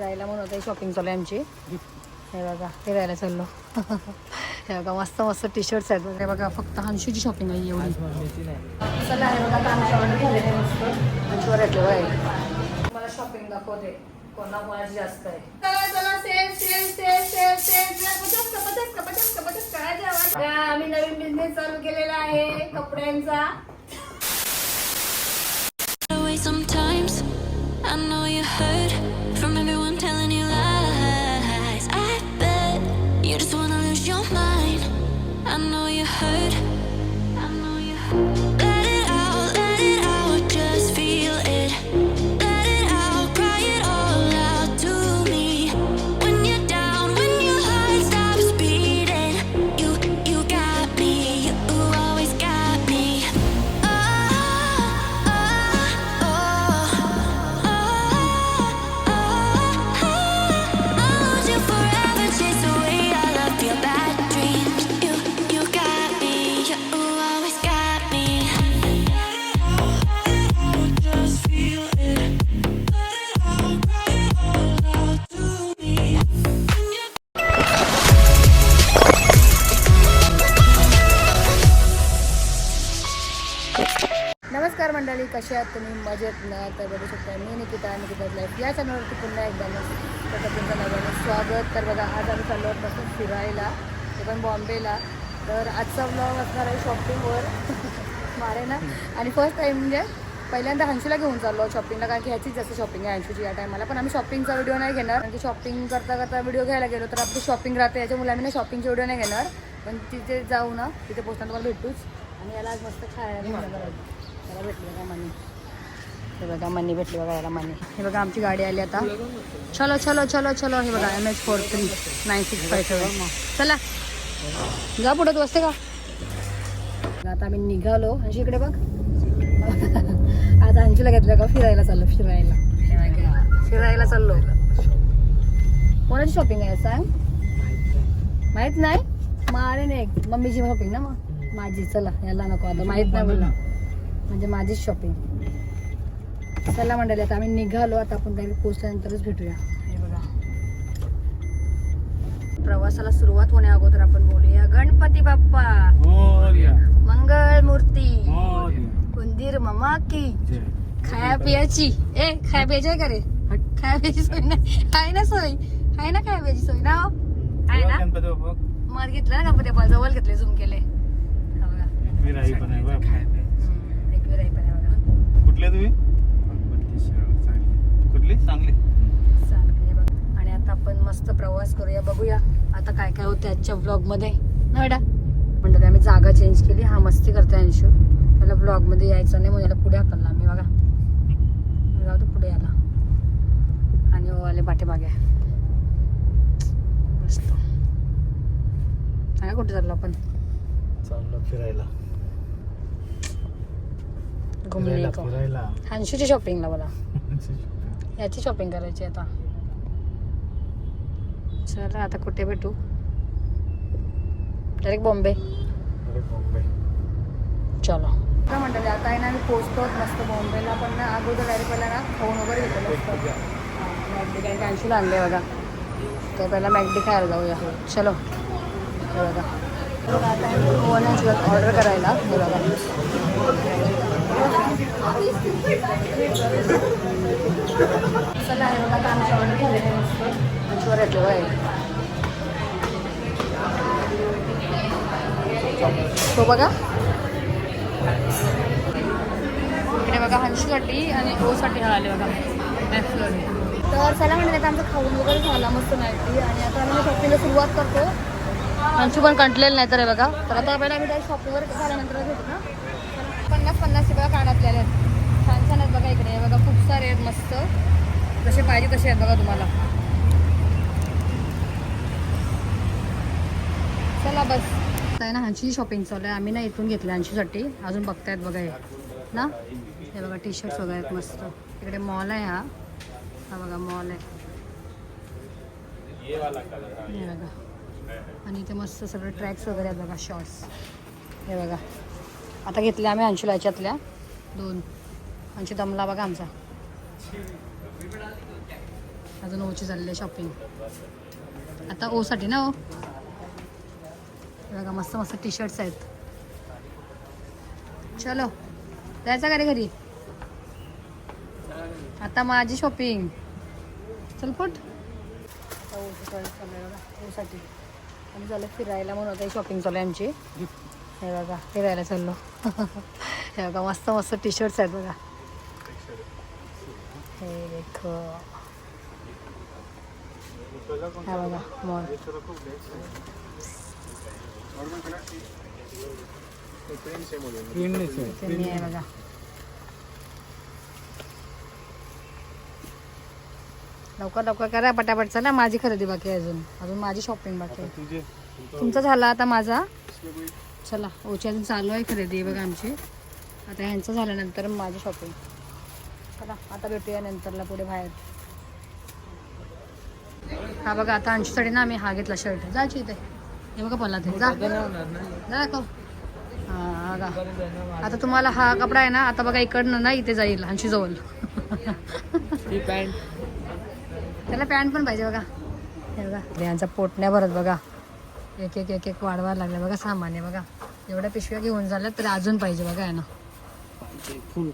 फिरायला म्हणून आता शॉपिंग चालू आहे आमची. हे बघा फिरायला चाललो. हे बघा मस्त मस्त टी शर्ट्स आहेत बघा. बघा फक्त हंशूची शॉपिंग आहे एवढी. चला बघा आता ऑर्डर झालेले आहे मस्त. मला शॉपिंग दाखवते. कोणा कोणाची जास्त आहे. चला चला sale sale sale sale sale आम्ही नवीन बिझनेस चालू केलेला आहे कपड्यांचा. कसे आहात तुम्ही? मजेत ना? तर बघू शकता मी निकिता निकिता लाईफ या चॅनलवरती पुन्हा एकदा तर तुमचं नव्यानं स्वागत. तर बघा आज आम्ही चाललो आहोत फिरायला ते पण बॉम्बेला. तर आजचा ब्लॉग असणार आहे शॉपिंगवर मारे ना? आणि फर्स्ट टाईम म्हणजे पहिल्यांदा हंशूला घेऊन चाललो शॉपिंगला कारण की ह्याचीच जास्त शॉपिंग आहे हंशूची या टायमाला पण आम्ही शॉपिंगचा व्हिडिओ नाही घेणार. कारण की शॉपिंग करता करता व्हिडिओ घ्यायला गेलो तर आपली शॉपिंग राहते याच्यामुळे आम्ही ना शॉपिंगचे व्हिडिओ नाही घेणार. पण तिथे जाऊ ना तिथे पोचताना तुम्हाला भेटूच. आणि याला आज मस्त खायला त्याला भेटली बघा मनी? हे बघा मनी भेटली बघा याला मनी. हे बघा आमची गाडी आली आता. चलो चलो चलो चलो हे बघा M H four three nine six five seven चला. जा पुढं तू असते का? आता आम्ही निघालो. आणि इकडे बघ. आता अंशीला घेतलं का? फिरायला चाललो फिरायला. फिरायला चाललो. कोणाची शॉपिंग आहे सांग? माहीत नाही? मारे नाही. मम्मीची शॉपिंग ना मग? माझी चला याला नको आता. माहीत नाही बोला म्हणजे माझीच शॉपिंग चला मंडळी आता आम्ही निघालो आता आपण काही पोचल्यानंतरच भेटूया. हे बघा. प्रवासाला सुरुवात होण्या अगोदर आपण बोलूया. गणपती बाप्पा! मंगळ मूर्ती उंदीर ममा की! खाया पियाची. ए खाया पियाची आहे का रे? खाया पियाची सोय नाही. आहे ना सोय? आहे ना खाया पियाची सोय ना हो? आहे ना? मग घेतलं ना गणपती बाप्पा जवळ घेतले झूम केले हा वेळ आहे पण आहे बघा कुठले तुम्ही? कुठली? चांगली चालतंय हे बघा. आणि आता आपण मस्त प्रवास करूया बघूया आता काय काय होतं आजच्या ब्लॉगमध्ये ना बेटा? म्हणतात आम्ही जागा चेंज केली. हा मस्ती करतोय अंशू. त्याला ब्लॉगमध्ये यायचं नाही म्हणून याला पुढे हाकलला मी बघा. जाऊ दे पुढे आला आणि ओ आले पाठीमागे. मस्त. सांगा कुठे चाललो आपण? चाललो फिरायला. घुमले फिरायला शॉपिंगला मला याची शॉपिंग करायची आता. चला आता कुठे भेटू? डायरेक्ट बॉम्बे. अरे बॉम्बे. चलो. काय म्हणतात आता आहे ना आम्ही पोचतो मस्त बॉम्बेला पण ना अगोदर डायरेक्ट पहिला ना खाऊन वगैरे घेतो मस्त. मॅगडी काय अंशूला आणले बघा. तर पहिला मॅगडी खायला जाऊया. चलो. हे बघा हे आता आम्ही ओव्हनच ऑर्डर करायला हे बघा चला हे बघा आता आमची ऑर्डर झालेली आहे मस्त अंशूवर येतो आहे तो बघा इकडे बघा हंशीसाठी आणि ओसाठी आले बघा तर चला म्हणजे आता आमचं खाऊन वगैरे झाला मस्त नाही आणि आता आम्ही शॉपिंगला सुरुवात करतो. अंशू पण कंटलेलं नाही तर हे बघा. तर आता आपण आम्ही त्या शॉपिंगवर झाल्यानंतर भेटू ना. पन्नास पन्नास बघा कार्ड आपल्याला आहेत. छान छान आहेत बघा इकडे. हे बघा खूप सारे आहेत मस्त. जसे पाहिजे तसे आहेत बघा तुम्हाला. चला बस. आहे ना ह्यांची शॉपिंग चालू आहे. आम्ही ना इथून घेतलं ह्यांचीसाठी अजून बघतायत बघा हे. ना? हे बघा टी शर्ट्स वगैरे आहेत मस्त. इकडे मॉल आहे हा. हा बघा मॉल आहे. बघा. आणि इथे मस्त सगळे ट्रॅक्स वगैरे आहेत बघा शॉर्ट्स हे बघा. आता घेतले आम्ही अंशुला याच्यातल्या. दोन. अंशू दमला बघा आमचा. अजून ओची चालली आहे शॉपिंग आता ओसाठी ना ओ? हे बघा मस्त मस्त टी शर्ट्स आहेत. चलो. जायचं का रे घरी? आता माझी शॉपिंग चल फुट. ओसाठी आम्ही झालं फिरायला म्हणून आता शॉपिंग चालू आहे आमची. हे बघा फिरायला चाललो. हे बघा मस्त मस्त टी शर्ट्स आहेत बघा. हे देखो. हा बघा मॉल. बघा. लवकर लवकर करा पटापट चला. माझी खरेदी बाकी आहे अजून. अजून माझी शॉपिंग बाकी आहे. तुमचा झाला आता माझा? चला ओची अजून चालू आहे खरेदी बघा आमची. आता ह्यांचं झाल्यानंतर माझी शॉपिंग चला आता भेटूया नंतरला पुढे बाहेर. हा बघा आता अंशूसाठी ना आम्ही हा घेतला शर्ट जायची इथे हे बघा पडला ते जा. दाखव. हा आता तुम्हाला हा कपडा आहे ना आता बघा इकडनं ना इथे जाईल अंशू जवळ पॅन्ट. त्याला पॅन्ट पण पाहिजे बघा. हे बघा यांचा पोट नाही भरत बघा. एक एक एक एक वाढवायला लागलं बघा सामान आहे बघा. एवढ्या पिशव्या घेऊन झाल्या तरी अजून पाहिजे बघा यांना. फुल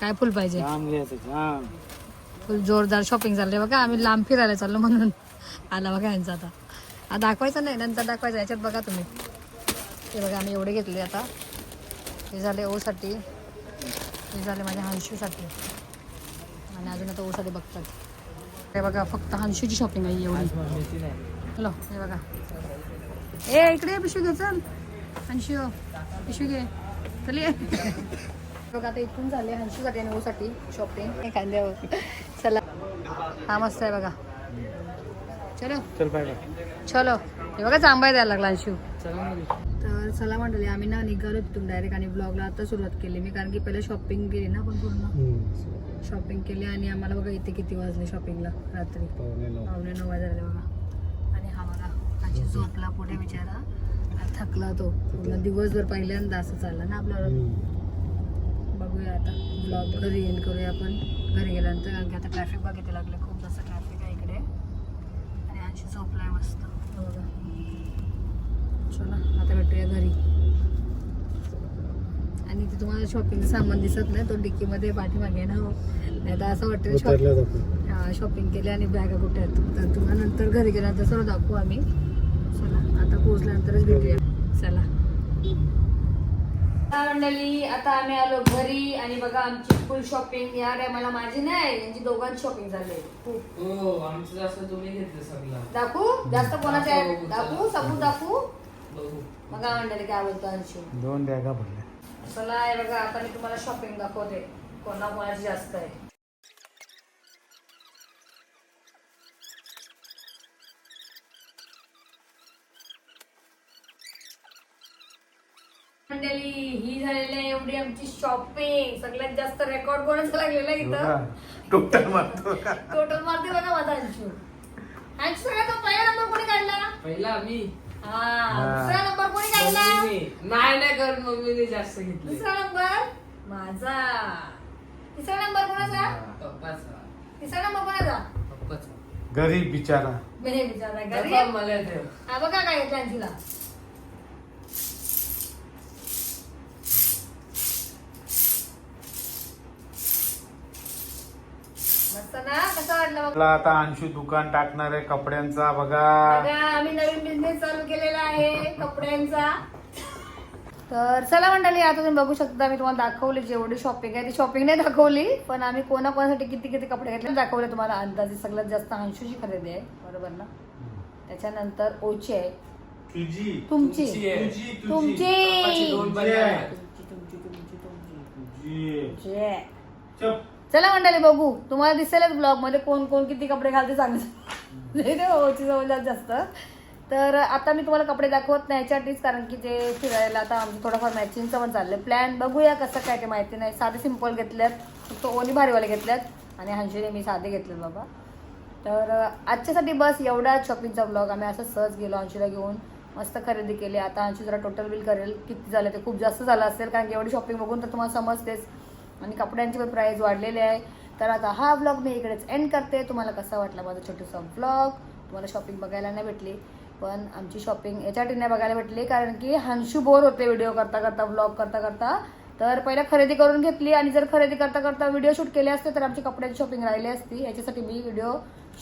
काय फुल पाहिजे? जाम घ्यायचं जाम. फुल जोरदार शॉपिंग चाललंय बघा. आम्ही लांब फिरायला चाललो म्हणून आला बघा यांचा आता. हा दाखवायचं नाही नंतर दाखवायचं याच्यात बघा तुम्ही. हे बघा आम्ही एवढे घेतले आता. हे झाले ओसाठी. हे झाले माझ्या हंशूसाठी आणि अजून आता ओसाठी बघतात. हे बघा फक्त हंशूची शॉपिंग आहे एवढी. हॅलो हे बघा. ए इकडे पिशवी घे चल. हंशू पिशवी घे. चल. ये बघा आता इथून झाले हंशूसाठी आणि ओसाठी शॉपिंग हे कांद्यावर चला. हा मस्त आहे बघा. चलो. चल चलो. हे बघा जांबाय द्यायला लागला अंशू तर चला मंडळी आम्ही ना निघालो तिथून डायरेक्ट आणि ब्लॉगला आता सुरुवात केली मी. कारण की पहिले शॉपिंग केली ना आपण पूर्ण. शॉपिंग केली आणि आम्हाला बघा इथे किती वाजले शॉपिंगला रात्री. पावणे नऊ. वाजले बघा. आणि हा बघा आजी झोपला पुढे बिचारा. थकला तो. पूर्ण दिवसभर पहिल्यांदा असं चाललं ना आपल्याला. बघूया आता. ब्लॉग घरी एंड करूया आपण. घरी गेल्यानंतर कारण की आता ट्रॅफिक बघ किती लागले. खूप जास्त ट्रॅफिक आहे इकडे. आणि आणखी झोपलाय मस्त. बघा. चला आता भेटूया घरी. आणि इथे तुम्हाला शॉपिंगचं सामान दिसत नाही तो डिक्कीमध्ये पाठीमागे ना हो. नाही तर असं वाटतं शॉप उतरल्या जातो. हा शॉपिंग केली आणि बॅगा कुठे आहेत? तर तुम्हाला नंतर घरी गेल्यानंतर सर्व दाखवू आम्ही. चला आता पोहोचल्यानंतरच भेटूया. चला. मंडळी आता आम्ही आलो घरी आणि बघा आमची फुल शॉपिंग या टायमाला माझी नाही यांची दोघांची शॉपिंग झाली. खूप हो आमचं जास्त तुम्ही घेतलं सगळं. दाखवू? जास्त कोणाच्या आहे? दाखवू, सबूत दाखवू? बघू. बघा मंडळी काय बोलतो अंशू दोन बॅगा भरल्या. चला आहे बघा आता मी तुम्हाला शॉपिंग दाखवते. कोणा कोणाची जास्त आहे. मंडळी ही झालेली आहे एवढी आमची शॉपिंग सगळ्यात जास्त रेकॉर्ड कोणाचं लागलेलं आहे इथं? टोटल मारतो का? टोटल मारते बघा माझा अंशू अंशू सगळ्यात पहिला नंबर कोणी काढला? पहिला आम्ही हा दुसरा नंबर कोणी काढला मम्मीने. नाही नाही कर मम्मीने जास्त घेतले. दुसरा नंबर? माझा. तिसरा नंबर कोणाचा? पप्पाचा. तिसरा नंबर कोणाचा? पप्पाचा. गरीब बिचारा. गरीब मला हा बघा काय घेतलं अंशूला मस्त ना? बघ. मला आता अंशू दुकान टाकणार आहे कपड्यांचा बघा. बघा आम्ही नवीन बिझनेस चालू केलेला आहे कपड्यांचा. तर चला मंडळी आता तुम्ही बघू शकता मी तुम्हाला दाखवली जेवढी शॉपिंग आहे. ती शॉपिंग नाही दाखवली पण आम्ही कोणाकोणासाठी किती किती कपडे घेतले दाखवले तुम्हाला अंदाजे. सगळ्यात जास्त अंशूची खरेदी आहे बरोबर ना? त्याच्यानंतर ओची आहे. तुझी. तुमची. तुमची. तुमची. तुमची तुमची तुमची. तुझी तुमची आहे. चप. चला मंडळी बघू. तुम्हाला दिसेलच ब्लॉगमध्ये कोण कोण किती कपडे घालते सांगते. ओची जवळ जास्त. तर आता मी तुम्हाला कपडे दाखवत नाही याच्यासाठीच कारण की ते फिरायला आता आमचं थोडंफार मॅचिंगचं पण चाललं प्लॅन बघूया कसं काय ते माहिती नाही. साधे सिंपल घेतल्यात. फक्त ओनी भारीवाले घेतल्यात. आणि हंशीने मी साधे घेतले बाबा. तर आजच्यासाठी बस एवढा शॉपिंगचा ब्लॉग आम्ही असं सहज गेलो अंशूला घेऊन. मस्त खरेदी केली. आता अंशू जरा टोटल बिल करेल. किती झालं ते खूप जास्त झालं असेल. कारण की एवढी शॉपिंग बघून तर तुम्हाला समजतेच. आणि कपड्यांची पण प्राईस वाढलेली आहे. तर आता हा ब्लॉग मी इकडेच एंड करते. तुम्हाला कसा वाटला माझा छोटासा ब्लॉग तुम्हाला शॉपिंग बघायला नाही भेटली पण आमची शॉपिंग याच्यासाठी नाही बघायला भेटली कारण की हंशू बोर होते व्हिडिओ करता करता ब्लॉग करता करता. तर पहिला खरेदी करून घेतली आणि जर खरेदी करता करता व्हिडिओ शूट केले असते तर आमची कपड्याची शॉपिंग राहिली असती. याच्यासाठी मी व्हिडिओ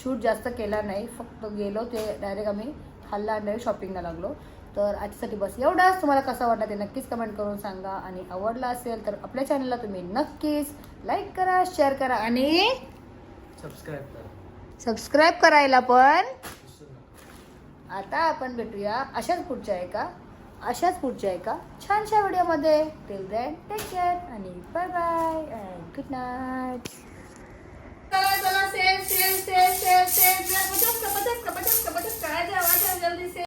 शूट जास्त केला नाही. फक्त गेलो ते डायरेक्ट आम्ही हल्ला आणि शॉपिंगला लागलो. तर आजच्यासाठी बस एवढाच. तुम्हाला कसा वाटला ते नक्कीच कमेंट करून सांगा. आणि आवडला असेल तर आपल्या चॅनलला तुम्ही नक्कीच लाईक करा शेअर करा आणि सबस्क्राईब करा. सबस्क्राईब करायला पण आता आपण भेटूया अशाच पुढच्या एका अशाच पुढच्या एका छानशा व्हिडिओमध्ये टिल देन टेक केअर आणि बाय बाय गुड नाईट चला चला save save save save save पटक पटक पटक पटक काय जल्दी से